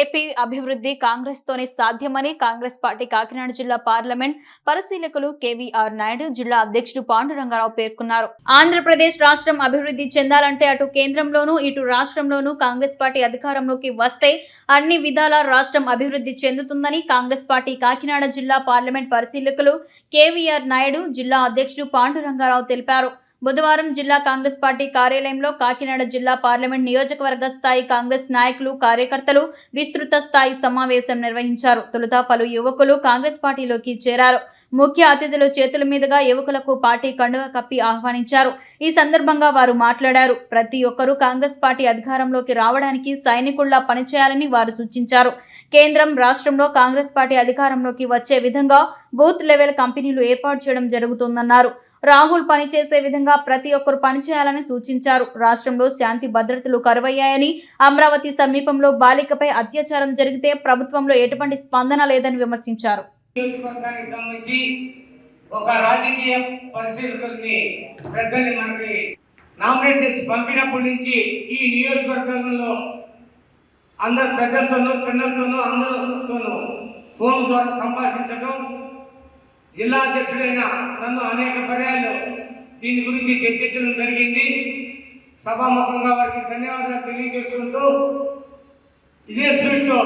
AP అభివృద్ధి కాంగ్రెస్ తోనే సాధ్యమని కాంగ్రెస్ పార్టీ కాకినాడ జిల్లా పార్లమెంట్ పరిశీలకులు కేవీఆర్ నాయుడు జిల్లా అధ్యక్షుడు పాండురంగారావు పేర్కొన్నారు. ఆంధ్రప్రదేశ్ రాష్ట్రం అభివృద్ధి చెందాలంటే అటు కేంద్రంలోనూ ఇటు రాష్ట్రంలోనూ కాంగ్రెస్ పార్టీ అధికారంలోకి వస్తే అన్ని విధాల రాష్ట్రం అభివృద్ధి చెందుతుందని కాంగ్రెస్ పార్టీ కాకినాడ జిల్లా పార్లమెంట్ పరిశీలకులు కేవీఆర్ నాయుడు జిల్లా అధ్యక్షుడు పాండురంగారావు తెలిపారు. బుధవారం జిల్లా కాంగ్రెస్ పార్టీ కార్యాలయంలో కాకినాడ జిల్లా పార్లమెంట్ నియోజకవర్గ స్థాయి కాంగ్రెస్ నాయకులు కార్యకర్తలు విస్తృత స్థాయి సమావేశం నిర్వహించారు. తొలుత పలు యువకులు కాంగ్రెస్ పార్టీలోకి చేరారు. ముఖ్య అతిథులు చేతుల మీదుగా యువకులకు పార్టీ కండువ కప్పి ఆహ్వానించారు. ఈ సందర్భంగా వారు మాట్లాడారు. ప్రతి ఒక్కరూ కాంగ్రెస్ పార్టీ అధికారంలోకి రావడానికి సైనికుల్లా పనిచేయాలని వారు సూచించారు. కేంద్రం రాష్ట్రంలో కాంగ్రెస్ పార్టీ అధికారంలోకి వచ్చే విధంగా బూత్ లెవెల్ కంపెనీలు ఏర్పాటు చేయడం జరుగుతుందన్నారు. రాహుల్ పనిచేసే విధంగా ప్రతి ఒక్కరు పనిచేయాలని సూచించారు. రాష్ట్రంలో శాంతి భద్రతలు కరువయ్యాయని అమరావతి సమీపంలో బాలికపై అత్యాచారం జరిగితే ప్రభుత్వంలో ఎటువంటి స్పందన లేదని విమర్శించారు. నియోజకవర్గానికి సంబంధించి ఒక రాజకీయ పరిశీలకుల్ని పెద్దల్ని మనకి నామినేట్ చేసి పంపినప్పటి నుంచి ఈ నియోజకవర్గంలో అందరు పెద్దలతోనూ పిల్లలతోనూ అందరితోనూ ఫోన్ ద్వారా సంభాషించడం జిల్లా అధ్యక్షుడైన నన్ను అనేక పర్యాలు దీని గురించి చర్చించడం జరిగింది. సభాముఖంగా వారికి ధన్యవాదాలు తెలియజేసుకుంటూ ఇదే స్పీడ్తో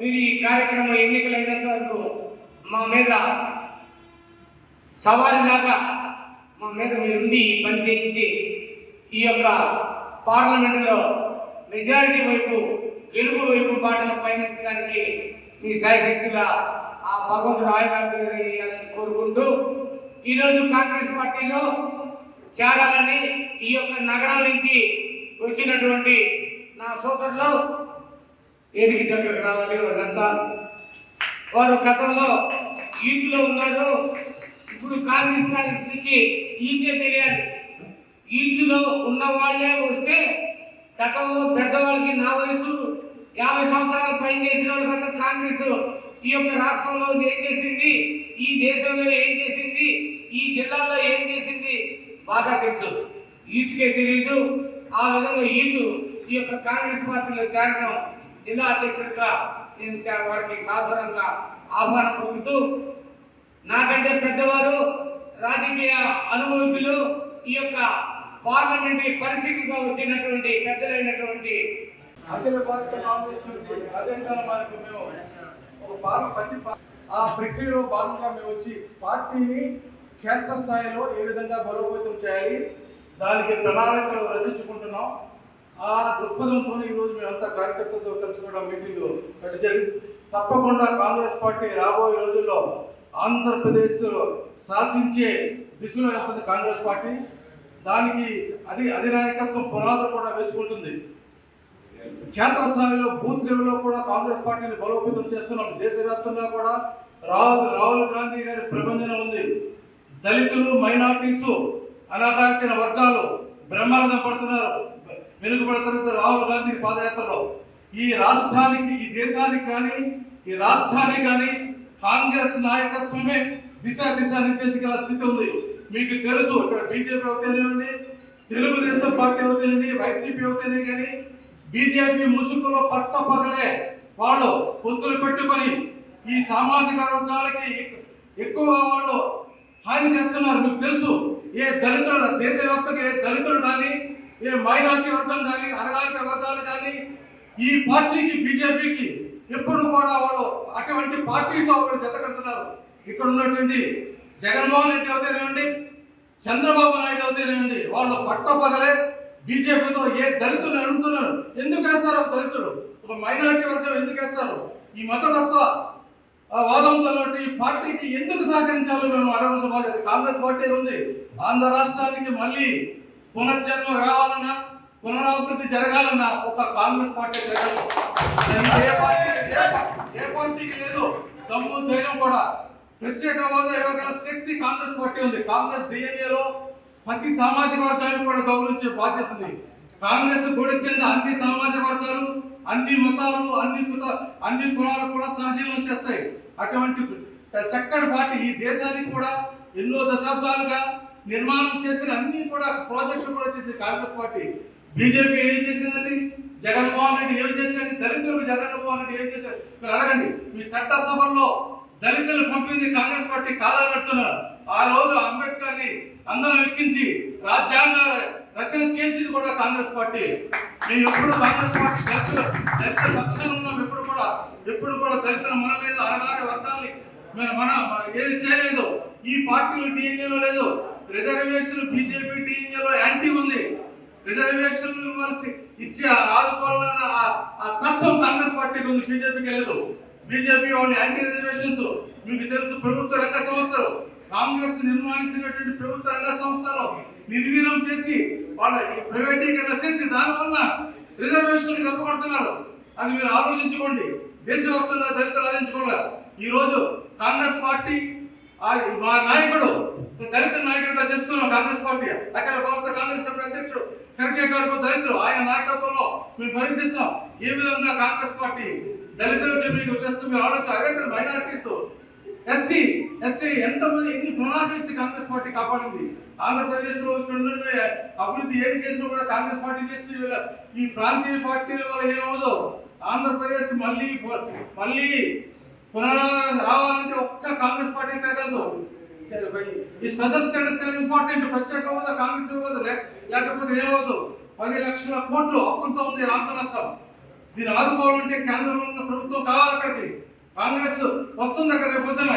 మీరు ఈ కార్యక్రమం ఎన్నికలైనంత వరకు మా మీద సవారి సవారిలాగా మా మీద మీరుండి ఈ పని చేయించి ఈ యొక్క పార్లమెంటులో మెజారిటీ వైపు గెలుపు వైపు బాటలు పయనించడానికి మీ సాయశక్తిగా ఆ భగవంతుడు ఆయురాలని కోరుకుంటూ ఈరోజు కాంగ్రెస్ పార్టీలో చేరాలని ఈ యొక్క నగరం నుంచి వచ్చినటువంటి నా సోదరులు ఏదికి దగ్గరకు రావాలి వాళ్ళంతా వారు గతంలో ఈటీలో ఉన్నారు ఇప్పుడు కాంగ్రెస్ గారికి ఈద్దే తెలియాలి. ఈటీలో ఉన్న వాళ్ళే వస్తే గతంలో పెద్దవాళ్ళకి నా వయసు యాభై సంవత్సరాలు పైన చేసిన వాళ్ళకంతా కాంగ్రెస్. ఈ యొక్క రాష్ట్రంలో ఏం చేసింది? ఈ దేశంలో ఏం చేసింది? ఈ జిల్లాలో ఏం చేసింది? బాగా తెలుసు. ఈటుకే తెలియదు ఆ విధంగా ఈటు ఈ యొక్క కాంగ్రెస్ పార్టీలో చేరడం జిల్లా అధ్యక్షుడిగా నేను వారికి సాధారణంగా ఆహ్వానం పొందుతూ నాకంటే పెద్దవారు రాజకీయ అనుభవికులు ఈ యొక్క పార్లమెంటరీ పరిస్థితిగా వచ్చినటువంటి పెద్దలైనటువంటి అఖిల భారత కాంగ్రెస్ కమిటీ ఆదేశాల మేరకు మేము ఒక భాగం ప్రతి ఆ ప్రక్రియలో భాగంగా మేము వచ్చి పార్టీని కేంద్ర స్థాయిలో ఏ విధంగా బలోపేతం చేయాలి దానికి ప్రణాళికలు రచించుకుంటున్నాం. ఆ దృక్పథంతో ఈరోజు మేమంతా కార్యకర్తలతో కలిసి కూడా మీటింగ్ జరిగింది తప్పకుండా కాంగ్రెస్ పార్టీ రాబోయే రోజుల్లో ఆంధ్రప్రదేశ్ శాసించే దిశలో వెళ్తుంది కాంగ్రెస్ పార్టీ. దానికి అది అధినాయకత్వం పునాదులు కూడా వేసుకుంటుంది. కేంద్ర స్థాయిలో బూత్ లెవెల్లో కూడా కాంగ్రెస్ పార్టీని బలోపేతం చేస్తున్నాం దేశవ్యాప్తంగా కూడా రాహుల్ రాహుల్ గాంధీ గారి ప్రబంధన ఉంది. దళితులు మైనార్టీసు అనాగారిన వర్గాలు బ్రహ్మాండం పడుతున్నారు. వెనుకబడుతున్న రాహుల్ గాంధీ పాదయాత్రలో ఈ రాష్ట్రానికి ఈ దేశానికి కానీ ఈ రాష్ట్రానికి కానీ కాంగ్రెస్ నాయకత్వమే దిశ దిశ నిర్దేశికల స్థితి ఉంది. మీకు తెలుసు ఇక్కడ బీజేపీ అవుతేనేవ్వండి తెలుగుదేశం పార్టీ అవుతేనండి వైసీపీ అవుతేనే కానీ బీజేపీ ముసుగులో పట్ట పగలే వాళ్ళు పొత్తులు పెట్టుకొని ఈ సామాజిక వర్గాలకి ఎక్కువ వాళ్ళు హాని చేస్తున్నారు. మీకు తెలుసు ఏ దళితుడు దేశవ్యాప్తంగా ఏ దళితుడు కానీ ఏ మైనార్టీ వర్గం కానీ అరగాలిక వర్గాలు కానీ ఈ పార్టీకి బీజేపీకి ఎప్పుడు కూడా వాడు అటువంటి పార్టీతో వాళ్ళు జతకడుతున్నారు ఇక్కడ ఉన్నటువంటి జగన్మోహన్ రెడ్డి అవుతేనేమండి? చంద్రబాబు నాయుడు అవుతేనేమండి? వాళ్ళు పట్టపగలే బీజేపీతో ఏ దళితులు అడుగుతున్నారు? ఎందుకు వేస్తారు దళితుడు ఒక మైనారిటీ వర్గం ఎందుకు వేస్తారు? ఈ మతతత్వ వాదంతో ఈ పార్టీకి ఎందుకు సహకరించాలో మేము అడగవలసిన బాధ్యత. కాంగ్రెస్ పార్టీ ఉంది. ఆంధ్ర రాష్ట్రానికి మళ్ళీ పునర్జన్మ రావాలన్నా పునరాభివృద్ధి జరగాలన్న ఒక కాంగ్రెస్ పార్టీ జరగాలి ఏ పార్టీకి లేదు దమ్ము ధైర్యం కూడా. ప్రత్యేక హోదా ఇవ్వగల శక్తి కాంగ్రెస్ పార్టీ ఉంది. కాంగ్రెస్ డిఎన్ఏలో ప్రతి సామాజిక వర్గాన్ని కూడా గౌరవించే బాధ్యత ఉంది. కాంగ్రెస్ గుడి కింద అన్ని సామాజిక వర్గాలు అన్ని మతాలు అన్ని కుత అన్ని కులాలు కూడా సహజీవనం చేస్తాయి. అటువంటి చక్కటి పార్టీ ఈ దేశానికి కూడా ఎన్నో దశాబ్దాలుగా నిర్మాణం చేసిన అన్ని కూడా ప్రాజెక్టులు కూడా చేసింది కాంగ్రెస్ పార్టీ. బీజేపీ ఏం చేసిందండి? జగన్మోహన్ రెడ్డి ఏం చేశాడు? దళితులకు జగన్మోహన్ రెడ్డి ఏం చేశాడు? మీరు అడగండి. మీ చట్టసభల్లో దళితులు పంపింది కాంగ్రెస్ పార్టీ కాదన్నట్టున్నారు ఆ రోజు అంబేద్కర్ని అందరం ఎక్కించి రాజ్యాంగ రచన చేయించింది కూడా కాంగ్రెస్ పార్టీ. మేము ఎప్పుడు కాంగ్రెస్ పార్టీ దళితులు దళిత పక్షాలు ఉన్నాం ఎప్పుడు కూడా ఎప్పుడు కూడా దళితులు మనలేదు అరగారి వర్గాల్ని మన మన ఏది చేయలేదు. ఈ పార్టీలు డిఎన్ఏలో లేదు. రిజర్వేషన్ బీజేపీ రిజర్వేషన్ ఇచ్చే ఆదుకోవాలన్న ఆ- తత్వం కాంగ్రెస్ పార్టీకి ఉంది బీజేపీకి లేదు. బీజేపీ వాళ్ళు యాంటీ రిజర్వేషన్స్ మీకు తెలుసు ప్రభుత్వ రంగ సంస్థలు. కాంగ్రెస్ నిర్మాణించినటువంటి ప్రభుత్వ రంగ సంస్థలు నిర్వీర్యం చేసి వాళ్ళ ఈ ప్రైవేటీకరణ చేసి దానివల్ల రిజర్వేషన్ తప్పకొడుతున్నారు అది మీరు ఆలోచించుకోండి. దేశవ్యాప్తంగా దళితులు ఆలోచించుకోవాలి. ఈరోజు కాంగ్రెస్ పార్టీ మా నాయకుడు దళిత నాయకుడిగా చేస్తున్నాం కాంగ్రెస్ పార్టీ అక్కడ భారత కాంగ్రెస్ పార్టీ అధ్యక్షుడు ఖర్గే గారు దళితులు. ఆయన నాయకత్వంలో మేము పరీక్షిస్తాం ఏ విధంగా కాంగ్రెస్ పార్టీ దళితులకి మీకు చేస్తూ మీరు ఆలోచన? అదే మైనార్టీస్ ఎస్టీ ఎస్టీ ఎంతమంది ఎన్ని ప్రణాళికలు ఇచ్చి కాంగ్రెస్ పార్టీ కాపాడింది? ఆంధ్రప్రదేశ్లో ఇక్కడ అభివృద్ధి ఏది చేసినా కూడా కాంగ్రెస్ పార్టీ చేస్తుంది ఈ ప్రాంతీయ పార్టీల వల్ల ఏమవుదో? ఆంధ్రప్రదేశ్ మళ్ళీ మళ్ళీ పునరావరణ రావాలంటే ఒక్క కాంగ్రెస్ పార్టీ తగలదు ఈ స్పెషల్ స్టేటస్ చాలా ఇంపార్టెంట్. ప్రత్యేక హోదా కాంగ్రెస్ ఇవ్వదు. లేకపోతే ఏమవుదు పది లక్షల కోట్లు అప్పులతో ఉంది ఆంధ్ర రాష్ట్రం. దీన్ని ఆదుకోవాలంటే కేంద్రంలో ఉన్న ప్రభుత్వం కావాలి అక్కడికి. కాంగ్రెస్ వస్తుంది అక్కడ రేపు పొద్దున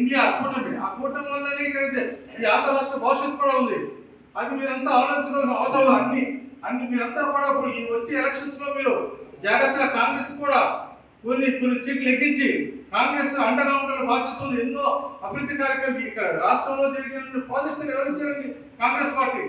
ఇండియా కూటమి. ఆ కూటమి వల్లనే ఇక్కడ ఈ ఆంధ్ర రాష్ట్ర భవిష్యత్తు కూడా ఉంది. అది మీరంతా ఆలోచించడం అవసరం అన్ని అన్ని మీరంతా కూడా ఇప్పుడు ఈ వచ్చే ఎలక్షన్స్లో మీరు జాగ్రత్తగా కాంగ్రెస్ కూడా కొన్ని కొన్ని సీట్లు ఎక్కించి కాంగ్రెస్ అండగా ఉండాలి బాధ్యతలు ఎన్నో అభివృద్ధి కార్యక్రమం ఇక్కడ రాష్ట్రంలో జరిగిన ప్రాజెక్ట్స్ ఎవరు ఇచ్చారండి? కాంగ్రెస్ పార్టీ.